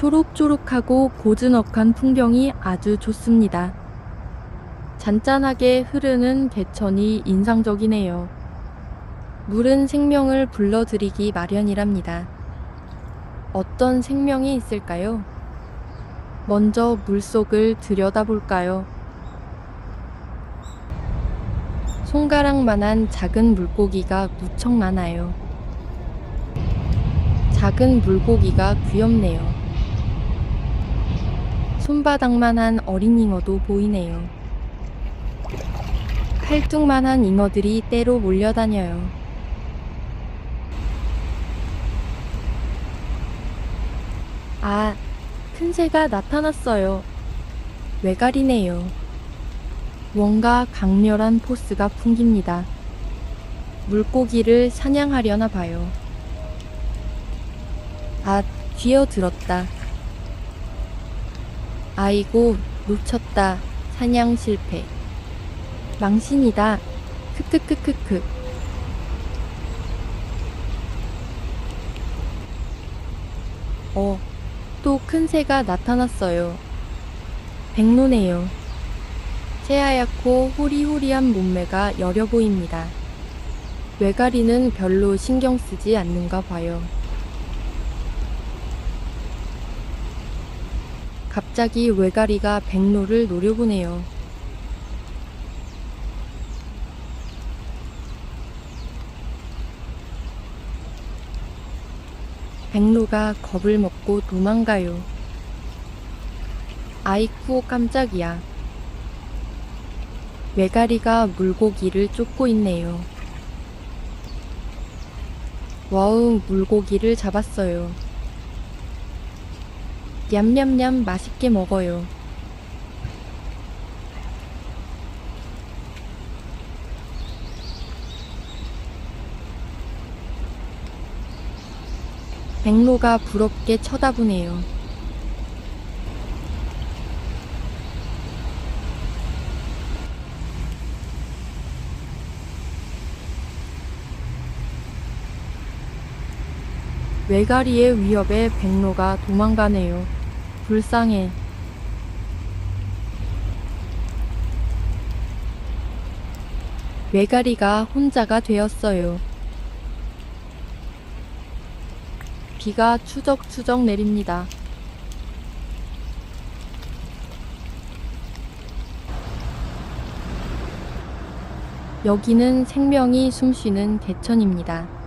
초록초록하고 고즈넉한 풍경이 아주 좋습니다. 잔잔하게 흐르는 개천이 인상적이네요. 물은 생명을 불러들이기 마련이랍니다. 어떤 생명이 있을까요? 먼저 물속을 들여다볼까요? 손가락만한 작은 물고기가 무척 많아요. 작은 물고기가 귀엽네요. 손바닥만한 어린 잉어도 보이네요. 팔뚝만한 잉어들이 때로 몰려다녀요. 아, 큰 새가 나타났어요. 외가리네요. 뭔가 강렬한 포스가 풍깁니다. 물고기를 사냥하려나 봐요. 아, 쥐어들었다. 아이고, 놓쳤다. 사냥 실패. 망신이다. 크크크크크. 어, 또 큰 새가 나타났어요. 백로네요. 새하얗고 호리호리한 몸매가 여려 보입니다. 외가리는 별로 신경 쓰지 않는가 봐요. 갑자기 외가리가 백로를 노려보네요. 백로가 겁을 먹고 도망가요. 아이쿠 깜짝이야. 외가리가 물고기를 쫓고 있네요. 와우, 물고기를 잡았어요. 냠냠냠 맛있게 먹어요. 백로가 부럽게 쳐다보네요. 외가리의 위협에 백로가 도망가네요. 불쌍해. 외가리가 혼자가 되었어요. 비가 추적추적 내립니다. 여기는 생명이 숨쉬는 개천입니다.